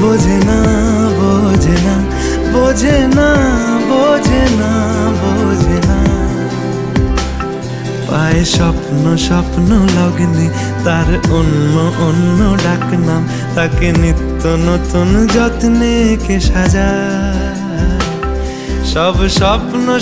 বোঝে না বোঝে না বোঝে না বোঝে না বোঝে না পায়ে স্বপ্ন স্বপ্ন লগ্নে, তার অন্য অন্য ডাক নাম তাকে নিত্য নতুন যত্নে কে সাজা সব স্বপ্ন